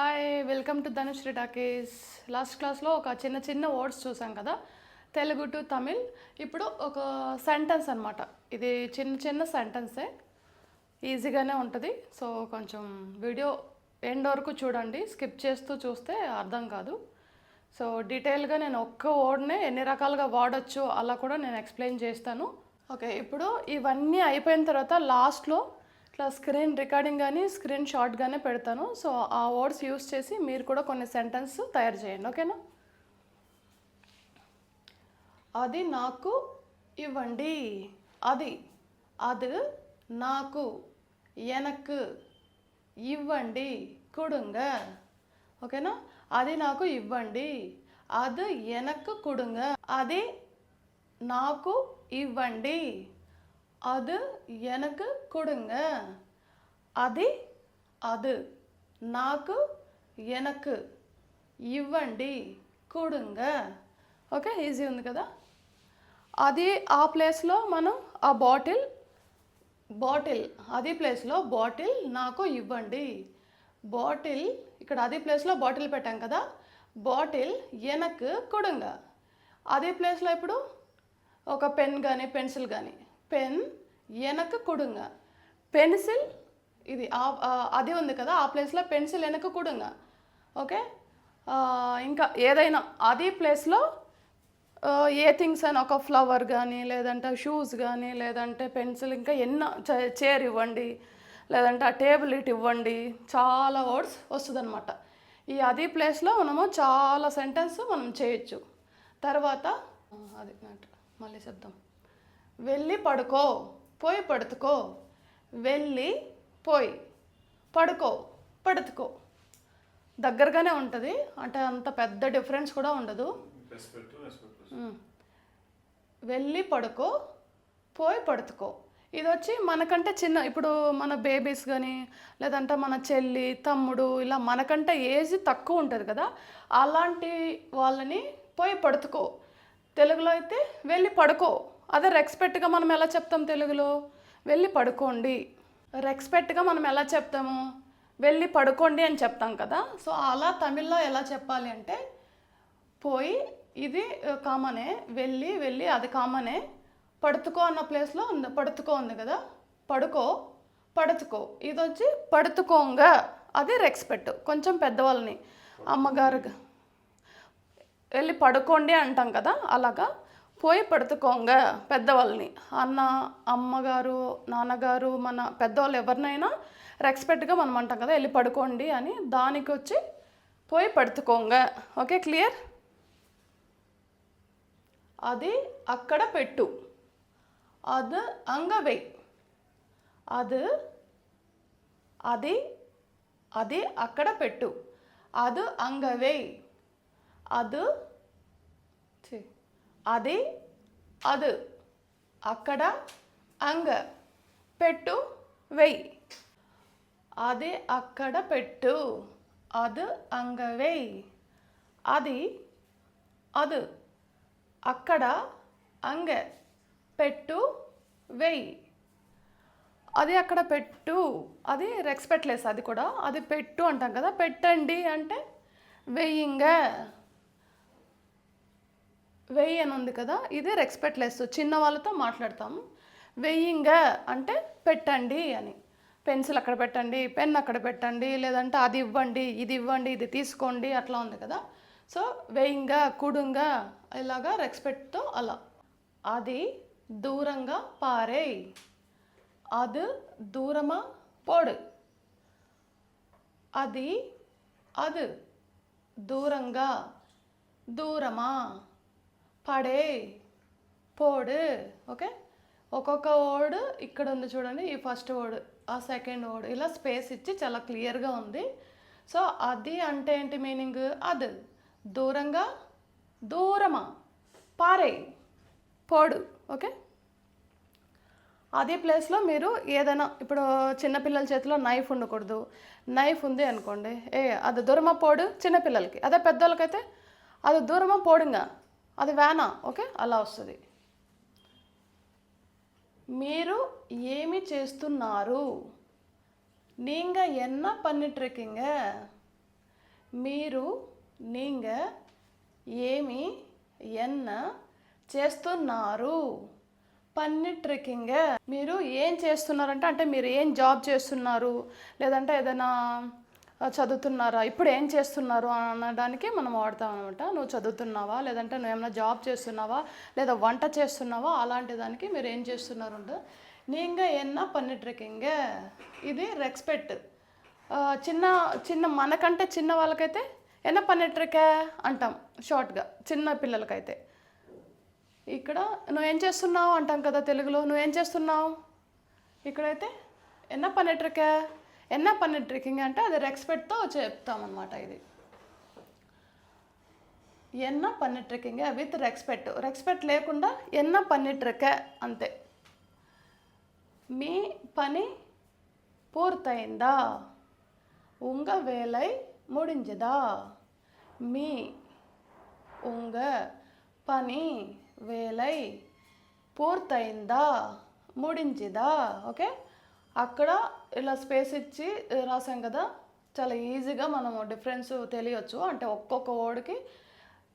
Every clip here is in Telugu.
Hi welcome to Dhanushree talkies last క్లాస్లో ఒక చిన్న చిన్న వర్డ్స్ చూసాం కదా? తెలుగు టు తమిళ్ ఇప్పుడు ఒక సెంటెన్స్ అన్నమాట. ఇది చిన్న చిన్న సెంటెన్సే ఈజీగానే ఉంటుంది. సో కొంచెం వీడియో ఎండ్ వరకు చూడండి. స్కిప్ చేస్తూ చూస్తే అర్థం కాదు. సో డీటెయిల్గా నేను ఒక్క వర్డ్నే ఎన్ని రకాలుగా వాడచ్చు అలా కూడా నేను ఎక్స్ప్లెయిన్ చేస్తాను. ఓకే ఇప్పుడు ఇవన్నీ అయిపోయిన తర్వాత లాస్ట్లో ఇట్లా స్క్రీన్ రికార్డింగ్ కానీ స్క్రీన్ షాట్ కానీ పెడతాను. సో ఆ వర్డ్స్ యూస్ చేసి మీరు కూడా కొన్ని సెంటెన్స్ తయారు చేయండి ఓకేనా అది నాకు ఇవ్వండి. అది అది నాకు ఎనకు ఇవ్వండి కుడుంగ. ఓకేనా అది నాకు ఇవ్వండి. అది ఎనకు కుడుంగ. అది నాకు ఇవ్వండి. அது எனக்கு கொடுங்க అది అది నాకు ఎనకు ఇవ్వండి కుడుంగ ఓకే ఈజీ ఉంది కదా అది ఆ ప్లేస్లో మనం ఆ బాటిల్ బాటిల్ అది ప్లేస్లో బాటిల్ నాకు ఇవ్వండి బాటిల్ ఇక్కడ అది ప్లేస్లో బాటిల్ పెట్టాం కదా బాటిల్ ఎనకు కొడుంగ అదే ప్లేస్లో ఇప్పుడు ఒక పెన్ కానీ పెన్సిల్ కానీ పెన్ వెనక కొడుంగ. పెన్సిల్ ఇది ఆ- అది ఉంది కదా ఆ ప్లేస్లో పెన్సిల్ వెనక కొడుంగ. ఓకే? ఇంకా ఏదైనా అది ప్లేస్లో ఏ థింగ్స్ అని ఒక ఫ్లవర్ కానీ లేదంటే షూస్ కానీ లేదంటే పెన్సిల్ ఇంకా ఎన్నో చైర్ ఇవ్వండి లేదంటే ఆ టేబుల్ ఇటు ఇవ్వండి చాలా వర్డ్స్ వస్తుంది ఈ అది ప్లేస్లో మనము చాలా సెంటెన్స్ మనం చేయొచ్చు. తర్వాత అది మళ్ళీ చెప్దాం. వెళ్ళి పడుకో పోయి పడుతుకో. వెళ్ళి పోయి పడుకో పడుతుకో. దగ్గరగానే ఉంటుంది అంటే అంత పెద్ద డిఫరెన్స్ కూడా ఉండదు. వెళ్ళి పడుకో పోయి పడుతుకో. ఇది వచ్చి మనకంటే చిన్న ఇప్పుడు మన బేబీస్ కానీ లేదంటే మన చెల్లి తమ్ముడు ఇలా మనకంటే ఏజ్ తక్కువ ఉంటుంది కదా అలాంటి వాళ్ళని పోయి పడుతుకో. తెలుగులో అయితే వెళ్ళి పడుకో. అదే రెస్పెక్ట్గా మనం ఎలా చెప్తాం తెలుగులో? వెళ్ళి పడుకోండి. రెస్పెక్ట్గా మనం ఎలా చెప్తాము? వెళ్ళి పడుకోండి అని చెప్తాం కదా? సో అలా తమిళ్ళో ఎలా చెప్పాలి అంటే పోయి ఇది కామనే వెళ్ళి వెళ్ళి అది కామనే పడుతుకో అన్న ప్లేస్లో ఉంది పడుతుకో ఉంది కదా? పడుకో పడుతుకో. ఇది వచ్చి పడుతుకోంగ. అది రెస్పెక్ట్ కొంచెం పెద్దవాళ్ళని అమ్మగారు వెళ్ళి పడుకోండి అంటాం కదా? అలాగా? పోయి పడుతుకోంగ పెద్దవాళ్ళని. అన్న అమ్మగారు నాన్నగారు మన పెద్దవాళ్ళు ఎవరినైనా రెస్పెక్ట్గా మనం అంటాం కదా వెళ్ళి పడుకోండి అని దానికి వచ్చి పోయి పడుతుకోంగ ఓకే క్లియర్? అది అక్కడ పెట్టు. అది అంగవే. అది అది అది అక్కడ పెట్టు. అది అంగవే. అది చే అది అది. అక్కడ అంగ. పెట్టు వెయ్యి అది అక్కడ పెట్టు అది అంగ వెయ్యి అది అది. అక్కడ అంగ. పెట్టు వెయ్యి అది అక్కడ పెట్టు. అది రెస్పెక్ట్లెస్ అది కూడా. అది పెట్టు అంటాం కదా పెట్టండి అంటే వెయ్యింగ. వెయ్యి అని ఉంది కదా ఇది రెస్పెక్ట్లెస్ చిన్న వాళ్ళతో మాట్లాడతాము. వెయ్యింగ అంటే పెట్టండి అని. పెన్సిల్ అక్కడ పెట్టండి పెన్ అక్కడ పెట్టండి లేదంటే అది ఇవ్వండి ఇది ఇవ్వండి ఇది తీసుకోండి అట్లా ఉంది కదా. సో వేయింగా కుడుంగా ఇలాగా రెస్పెక్ట్తో అలా. అది దూరంగా పారేయ్. అది దూరమా? పొడు. అది అది దూరంగా దూరమా? పడే పోడు ఓకే? ఒక్కొక్క వర్డ్ ఇక్కడ ఉంది చూడండి ఈ ఫస్ట్ వర్డ్ ఆ సెకండ్ వర్డ్ ఇలా స్పేస్ ఇచ్చి చాలా క్లియర్గా ఉంది. సో అది అంటే ఏంటి మీనింగ్? అది దూరంగా దూరమా? పారే పోడు ఓకే? అదే ప్లేస్లో మీరు ఏదైనా ఇప్పుడు చిన్నపిల్లల చేతిలో నైఫ్ ఉండకూడదు. నైఫ్ ఉంది అనుకోండి ఏ అది దూరమా పోడు? చిన్నపిల్లలకి అదే పెద్దోళ్ళకైతే అది దూరమా పోడుగా? అది వేనా ఓకే అలా వస్తుంది మీరు ఏమి చేస్తున్నారు நீங்க என்ன பண்ணிட்டு இருக்கீங்க మీరు நீங்க ఏమి ఎన్న చేస్తున్నారు పన్నిట్రికింగ్ మీరు ఏం చేస్తున్నారంటే అంటే మీరు ఏం జాబ్ చేస్తున్నారు లేదంటే ఏదైనా ఆ, చదువుతున్నారా? ఇప్పుడు ఏం చేస్తున్నారు అనడానికి మనం వాడతాం అనమాట నువ్వు చదువుతున్నావా? లేదంటే నువ్వు ఏమైనా జాబ్ చేస్తున్నావా? లేదా వంట చేస్తున్నావా? అలాంటి దానికి మీరు ఏం చేస్తున్నారు నీంగా ఎన్న పన్నిట్రికింగ్ ఇది రెస్పెక్ట్ చిన్న చిన్న మనకంటే చిన్న వాళ్ళకైతే ఎన్న పన్నెట్రికే అంటాం షార్ట్గా. చిన్న పిల్లలకైతే. ఇక్కడ నువ్వేం చేస్తున్నావు అంటాం కదా తెలుగులో. నువ్వేం చేస్తున్నావు? ఇక్కడైతే ఎన్న పన్నెట్రికే ఎన్న పన్నెట్రికింగ్ అంటే అది రెస్పెక్ట్తో చెప్తామన్నమాట ఇది ఎన్న పన్నెట్రికింగ్ విత్ రెస్పెక్ట్ రెస్పెక్ట్ లేకుండా ఎన్న పన్నెట్రికే అంతే మీ పని పూర్తయిందా ఉంగ వేలై ముడించదా మీ ఉంగ పని వేలై పూర్తయిందా ముడించిదా ఓకే అక్కడ ఇలా స్పేస్ ఇచ్చి రాసాం కదా. చాలా ఈజీగా మనము డిఫరెన్స్ తెలియచ్చు. అంటే ఒక్కొక్క వర్డ్కి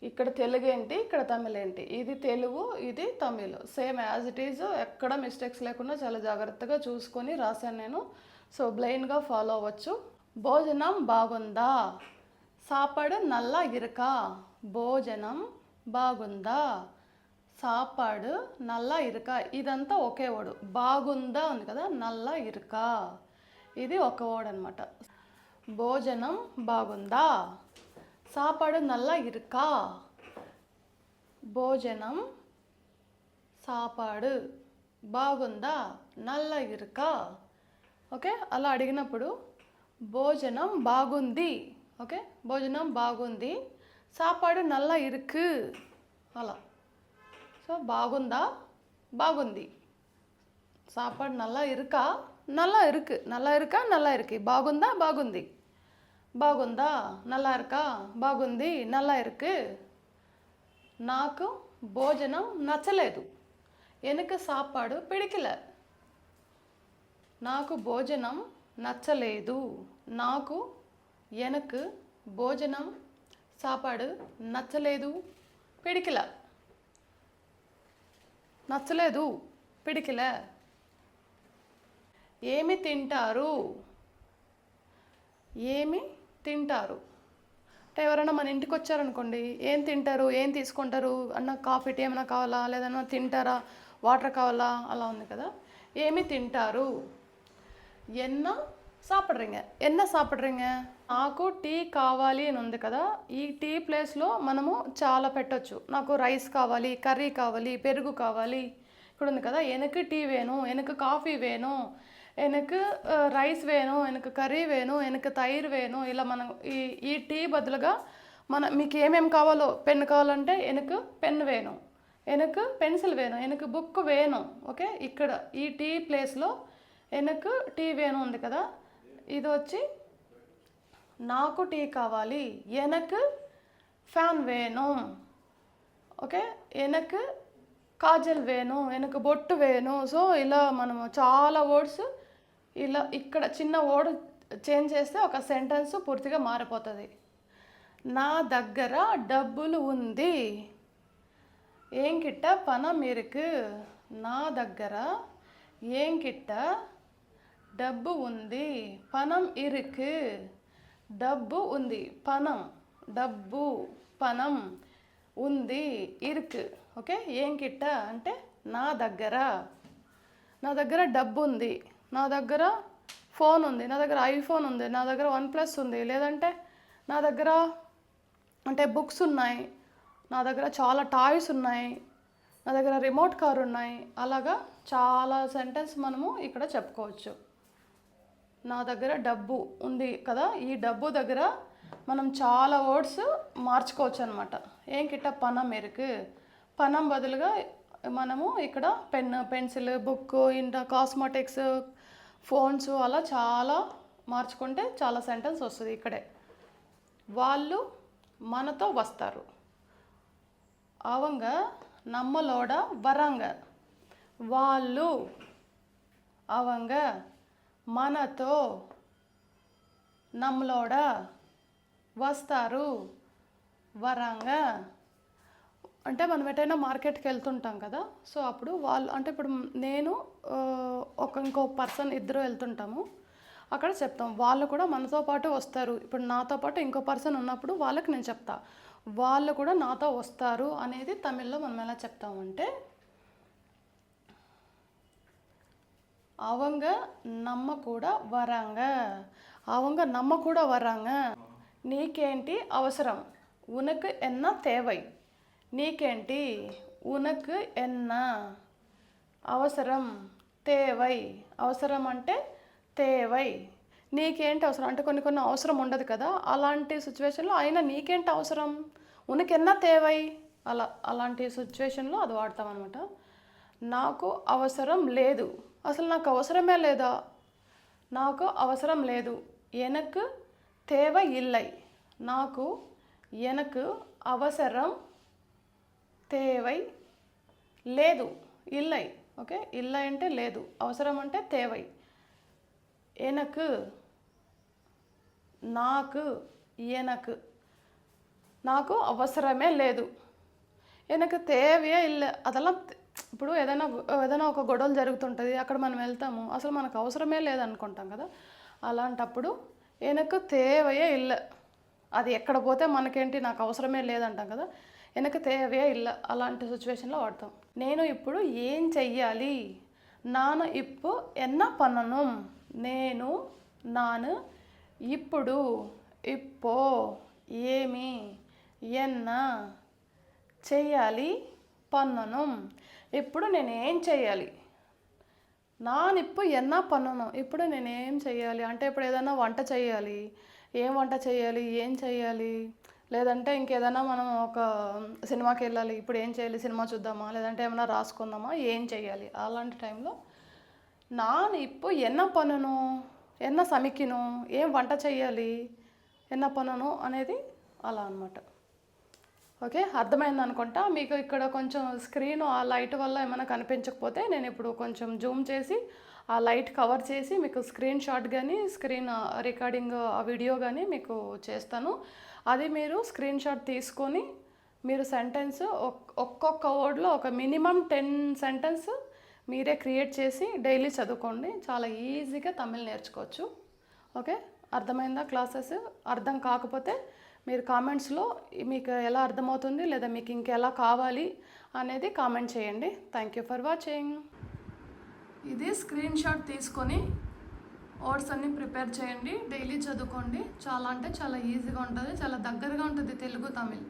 ఇక్కడ తెలుగు ఏంటి ఇక్కడ తమిళ్ ఏంటి. ఇది తెలుగు ఇది Tamil. Same as it is ఎక్కడ మిస్టేక్స్ లేకుండా చాలా జాగ్రత్తగా చూసుకొని రాశాను నేను. సో బ్లైన్గా ఫాలో అవ్వచ్చు. భోజనం బాగుందా? సాపాడు నల్ల ఇరకా. భోజనం బాగుందా? సాపాడు నల్ల ఇరుక. ఇదంతా ఒకే ఓడు. బాగుందా ఉంది కదా నల్ల ఇరుక. ఇది ఒక ఓడు అనమాట భోజనం బాగుందా? సాపాడు నల్ల ఇరుక. భోజనం సాపాడు. బాగుందా? నల్ల ఇరుక. ఓకే అలా అడిగినప్పుడు భోజనం బాగుంది. ఓకే భోజనం బాగుంది. సాపాడు నల్ల ఇరుకు. అలా. సో బాగుందా? బాగుంది. సాపాడు నల్ల ఇరుక? నల్ల ఇరుకు. నల్ల ఇరుక? నల్ల ఇరుకి. బాగుందా? బాగుంది. బాగుందా? నల్ల ఇరుక? బాగుంది. నల్ల ఇరుకు. నాకు భోజనం నచ్చలేదు. వెనుక సాపాడు పిడికిల. నాకు భోజనం నచ్చలేదు. నాకు ఎనకు భోజనం సాపాడు నచ్చలేదు. పిడికిల. నచ్చలేదు. పిడికిల. ఏమి తింటారు? ఏమి తింటారు? అంటే ఎవరైనా మన ఇంటికి వచ్చారనుకోండి ఏం తింటారు? ఏం తీసుకుంటారు? అన్న కాఫీ టీ ఏమైనా కావాలా? లేదన్నా తింటారా? వాటర్ కావాలా? అలా ఉంది కదా. ఏమి తింటారు? ఎన్న సాపడ్రీంగ. ఎన్న సాపడ్రీంగ? నాకు టీ కావాలి అని ఉంది కదా ఈ టీ ప్లేస్లో మనము చాలా పెట్టచ్చు. నాకు రైస్ కావాలి కర్రీ కావాలి పెరుగు కావాలి. ఇక్కడ ఉంది కదా వెనక టీ వేను వెనక కాఫీ వేను వెనక రైస్ వేను వెనక కర్రీ వేను వెనక తైర్ వేను ఇలా మనం ఈ ఈ టీ బదులుగా మన మీకు ఏమేమి కావాలో పెన్ కావాలంటే వెనక పెన్ వేను వెనక పెన్సిల్ వేను వెనక బుక్ వేను ఓకే? ఇక్కడ ఈ టీ ప్లేస్లో వెనక టీ వేను ఉంది కదా ఇది వచ్చి నాకు టీ కావాలి. ఎనకు ఫ్యాన్ వేను ఓకే? ఎనకు కాజల్ వేను ఎనకు బొట్టు వేను సో ఇలా మనము చాలా వర్డ్స్ ఇలా ఇక్కడ చిన్న వర్డ్ చేంజ్ చేస్తే ఒక సెంటెన్స్ పూర్తిగా మారిపోతుంది. నా దగ్గర డబ్బులు ఉంది. ఏం కిట్ట? పనం ఇరుకు. నా దగ్గర ఏం కిట్ట? డబ్బు ఉంది. పనం ఇరుకు. డబ్బు ఉంది పనం డబ్బు పనం ఉంది ఇరుకు. ఓకే? ఏం కిట్ట అంటే నా దగ్గర. నా దగ్గర డబ్బు ఉంది. నా దగ్గర ఫోన్ ఉంది. నా దగ్గర ఐఫోన్ ఉంది. నా దగ్గర వన్ ప్లస్ ఉంది. లేదంటే నా దగ్గర అంటే బుక్స్ ఉన్నాయి. నా దగ్గర చాలా టాయ్స్ ఉన్నాయి. నా దగ్గర రిమోట్ కార్ ఉన్నాయి. అలాగా చాలా సెంటెన్స్ మనము ఇక్కడ చెప్పుకోవచ్చు. నా దగ్గర డబ్బు ఉంది కదా ఈ డబ్బు దగ్గర మనం చాలా వర్డ్స్ మార్చుకోవచ్చు అనమాట ఏం కిట్ట పనం మెరుకు? పనం బదులుగా మనము ఇక్కడ పెన్ పెన్సిల్ బుక్ ఇంకా కాస్మెటిక్స్ ఫోన్స్ అలా చాలా మార్చుకుంటే చాలా సెంటెన్స్ వస్తుంది ఇక్కడే. వాళ్ళు మనతో వస్తారు. అవంగ నమ్మలోడ వరంగ. వాళ్ళు అవంగ మనతో నమ్లోడ వస్తారు వరంగా. అంటే మనం ఎటైనా మార్కెట్కి వెళ్తుంటాం కదా సో అప్పుడు వాళ్ళు అంటే ఇప్పుడు నేను ఒక ఇంకో పర్సన్ ఇద్దరు వెళ్తుంటాము. అక్కడ చెప్తాం వాళ్ళు కూడా మనతో పాటు వస్తారు. ఇప్పుడు నాతో పాటు ఇంకో పర్సన్ ఉన్నప్పుడు వాళ్ళకి నేను చెప్తా వాళ్ళు కూడా నాతో వస్తారు అనేది తమిళ్ళో మనం ఎలా చెప్తామంటే அவங்க நம்ம కూడా వరాంగ அவங்க நம்ம కూడా వరాంగ నీకేంటి అవసరం ఉనకు ఎన్న తేవై నీకేంటి ఉనకు ఎన్న అవసరం తేవై అవసరం అంటే తేవై నీకేంటి అవసరం అంటే కొన్ని కొన్ని అవసరం ఉండదు కదా అలాంటి సిచ్యువేషన్లో అయినా నీకేంటి అవసరం ఉనకెన్న తేవై అలా అలాంటి సిచ్యువేషన్లో అది వాడతాం అనమాట నాకు అవసరం లేదు అసలు నాకు అవసరమే లేదా నాకు అవసరం లేదు ఎనకు తేవ ఇల్లై నాకు ఎనకు అవసరం తేవై లేదు ఇల్లై ఓకే ఇల్లై అంటే లేదు అవసరం అంటే తేవై ఎనకు నాకు ఎనకు నాకు అవసరమే లేదు எனக்கு தேவையே இல்லை அதெல்லாம் తె- ఇప్పుడు ఏదైనా ఏదైనా ఒక గొడవలు జరుగుతుంటుంది అక్కడ మనం వెళ్తాము అసలు మనకు అవసరమే లేదనుకుంటాం కదా. అలాంటప్పుడు వెనక తేవయే ఇల్ల. అది ఎక్కడ పోతే మనకేంటి నాకు అవసరమే లేదంటాం కదా. వెనక తేవయే ఇల్ల. అలాంటి సిచ్యువేషన్లో వాడతాం. నేను ఇప్పుడు ఏం చెయ్యాలి? నాను ఇప్పు ఎన్న పన్నను నేను నాను ఇప్పుడు ఇప్పో? ఏమి? ఎన్న చెయ్యాలి పన్నను ఇప్పుడు నేను ఏం నా నిప్పు ఎన్నా పన్నును. ఇప్పుడు నేను ఏం అంటే ఇప్పుడు ఏదైనా వంట చేయాలి ఏం వంట చేయాలి ఏం చేయాలి లేదంటే ఇంకేదైనా మనం ఒక సినిమాకి వెళ్ళాలి. ఇప్పుడు ఏం చేయాలి సినిమా చూద్దామా? లేదంటే ఏమైనా రాసుకుందామా? ఏం చేయాలి అలాంటి టైంలో నాను ఇప్పు ఎన్న పనును ఎన్న సమికిను? ఏం వంట చేయాలి ఎన్న పనును అనేది అలా అన్నమాట. ఓకే అర్థమైంది అనుకుంటా. మీకు ఇక్కడ కొంచెం స్క్రీన్ ఆ లైట్ వల్ల ఏమైనా కనిపించకపోతే నేను ఇప్పుడు కొంచెం జూమ్ చేసి ఆ లైట్ కవర్ చేసి మీకు స్క్రీన్ షాట్ కానీ స్క్రీన్ రికార్డింగ్ ఆ వీడియో కానీ మీకు చేస్తాను. అది మీరు స్క్రీన్ షాట్ తీసుకొని మీరు సెంటెన్స్ ఒక్కొక్క వర్డ్లో ఒక మినిమం టెన్ సెంటెన్స్ మీరే క్రియేట్ చేసి డైలీ చదువుకోండి. చాలా ఈజీగా తమిళ్ నేర్చుకోవచ్చు. ఓకే అర్థమైందా క్లాసెస్? అర్థం కాకపోతే మీరు కామెంట్స్లో మీకు ఎలా అర్థమవుతుంది లేదా మీకు ఇంకెలా కావాలి అనేది కామెంట్ చేయండి. థ్యాంక్ యూ ఫర్ వాచింగ్ ఇది స్క్రీన్ షాట్ తీసుకొని ఓట్స్ అన్ని ప్రిపేర్ చేయండి. డైలీ చదువుకోండి. చాలా అంటే చాలా ఈజీగా ఉంటుంది. చాలా దగ్గరగా ఉంటుంది తెలుగు తమిళ్.